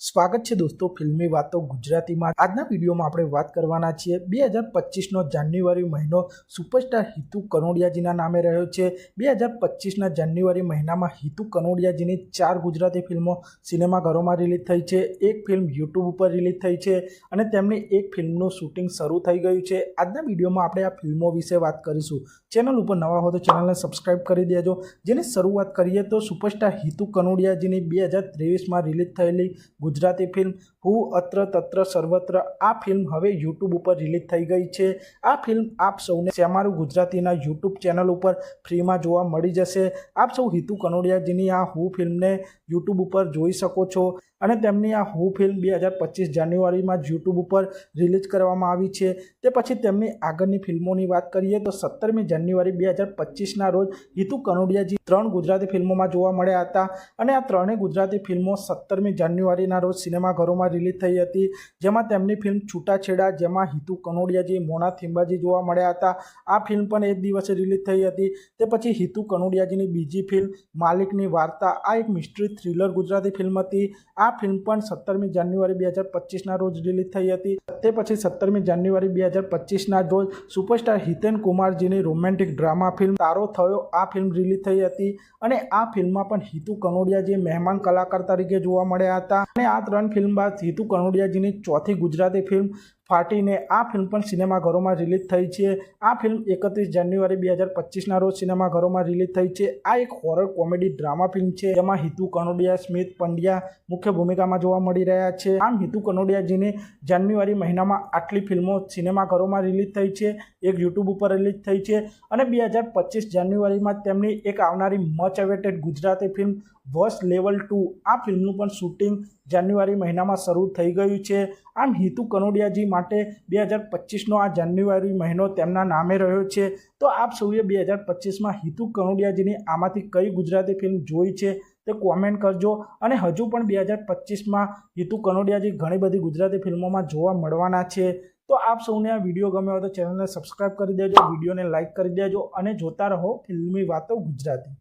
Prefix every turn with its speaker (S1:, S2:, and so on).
S1: સ્વાગત છે દોસ્તો, ફિલ્મી વાતો ગુજરાતીમાં. આજના વિડીયોમાં આપણે વાત કરવાના છીએ બે હજાર પચીસનો જાન્યુઆરી મહિનો સુપરસ્ટાર હિતુ કનોડિયાજીના નામે રહ્યો છે. બે હજાર પચીસના જાન્યુઆરી મહિનામાં હિતુ કનોડિયાજીની ચાર ગુજરાતી ફિલ્મો સિનેમાઘરોમાં રિલીઝ થઈ છે. એક ફિલ્મ યુટ્યુબ ઉપર રિલીઝ થઈ છે અને તેમની એક ફિલ્મનું શૂટિંગ શરૂ થઈ ગયું છે. આજના વિડીયોમાં આપણે આ ફિલ્મો વિશે વાત કરીશું. ચેનલ ઉપર નવા હો તો ચેનલને સબસ્ક્રાઈબ કરી દેજો. જેની શરૂઆત કરીએ તો સુપરસ્ટાર હિતુ કનોડિયાજીની બે હજાર ત્રેવીસમાં રિલીઝ થયેલી ગુજરાતી ફિલ્મ હુ અત્ર તત્ર સર્વત્ર આ ફિલ્મ હવે યુટ્યુબ ઉપર રિલીઝ થઈ ગઈ છે. આ ફિલ્મ આપ સૌને શ્યામારું ગુજરાતીના યુટ્યુબ ચેનલ ઉપર ફ્રીમાં જોવા મળી જશે. આપ સૌ હિતુ કનોડિયાજીની આ હુ ફિલ્મને યુટ્યુબ ઉપર જોઈ શકો છો અને તેમની આ હુ ફિલ્મ બે હજાર પચીસ જાન્યુઆરીમાં યુટ્યુબ ઉપર રિલીઝ કરવામાં આવી છે. તે પછી તેમની આગળની ફિલ્મોની વાત કરીએ તો સત્તરમી જાન્યુઆરી બે હજાર પચીસના રોજ હિતુ કનોડિયાજી ત્રણ ગુજરાતી ફિલ્મોમાં જોવા મળ્યા હતા અને આ ત્રણેય ગુજરાતી ફિલ્મો સત્તરમી જાન્યુઆરીના રોજ સિનેમાઘરોમાં રિલીઝ થઈ હતી. જેમાં તેમની ફિલ્મ છૂટાછેડા, જેમાં હિતુ કનોડિયાજી, મોના થિંબાજી જોવા મળ્યા હતા. આ ફિલ્મ પણ એક દિવસે રિલીઝ થઈ હતી. તે પછી હિતુ કનોડિયાજીની બીજી ફિલ્મ માલિકની વાર્તા, આ એક મિસ્ટ્રી થ્રિલર ગુજરાતી ફિલ્મ હતી. આ ફિલ્મ પણ સત્તરમી જાન્યુઆરી બે હજાર પચીસના રોજ રિલીઝ થઈ હતી. તે પછી સત્તરમી જાન્યુઆરી બે હજાર પચીસના રોજ superstar Hiten કુમારજીની romantic drama film Taaro Thayo, આ ફિલ્મ રિલીઝ થઈ હતી. અને આ ફિલ્મમાં પણ હિતુ કનોડિયાજી મહેમાન કલાકાર તરીકે જોવા મળ્યા હતા. અને આ ત્રણ ફિલ્મ બાદ હિતુ કનોડિયાજીની ચોથી ગુજરાતી ફિલ્મ ફાટીને આ ફિલ્મ પણ સિનેમાઘરોમાં રિલીઝ થઈ છે. આ ફિલ્મ એકત્રીસ જાન્યુઆરી બે હજાર પચીસના રોજ સિનેમાઘરોમાં રિલીઝ થઈ છે. આ એક હોરર કોમેડી ડ્રામા ફિલ્મ છે, જેમાં હિતુ કનોડિયા, સ્મિત પંડ્યા મુખ્ય ભૂમિકામાં જોવા મળી રહ્યા છે. આમ હિતુ કનોડિયાજીની જાન્યુઆરી મહિનામાં આટલી ફિલ્મો સિનેમાઘરોમાં રિલીઝ થઈ છે, એક યુટ્યુબ ઉપર રિલીઝ થઈ છે અને બે હજાર પચીસ જાન્યુઆરીમાં તેમની એક આવનારી much awaited Gujarati film Vash level two આ ફિલ્મનું પણ શૂટિંગ જાન્યુઆરી મહિનામાં શરૂ થઈ ગયું છે. આમ હિતુ કનોડિયાજી માટે બે હજાર પચીસનો આ જાન્યુઆરી મહિનો તેમના નામે રહ્યો છે. તો આપ સૌએ બે હજાર પચીસમાં હિતુ કનોડિયાજીની આમાંથી કઈ ગુજરાતી ફિલ્મ જોઈ છે તે કોમેન્ટ કરજો. અને હજુ પણ બે હજાર પચીસમાં હિતુ કનોડિયાજી ઘણી બધી ગુજરાતી ફિલ્મોમાં જોવા મળવાના છે. તો આપ સૌને આ વીડિયો ગમ્યો હોય તો ચેનલને સબસ્ક્રાઈબ કરી દેજો, વિડીયોને લાઇક કરી દેજો અને જોતા રહો ફિલ્મી વાતો ગુજરાતી.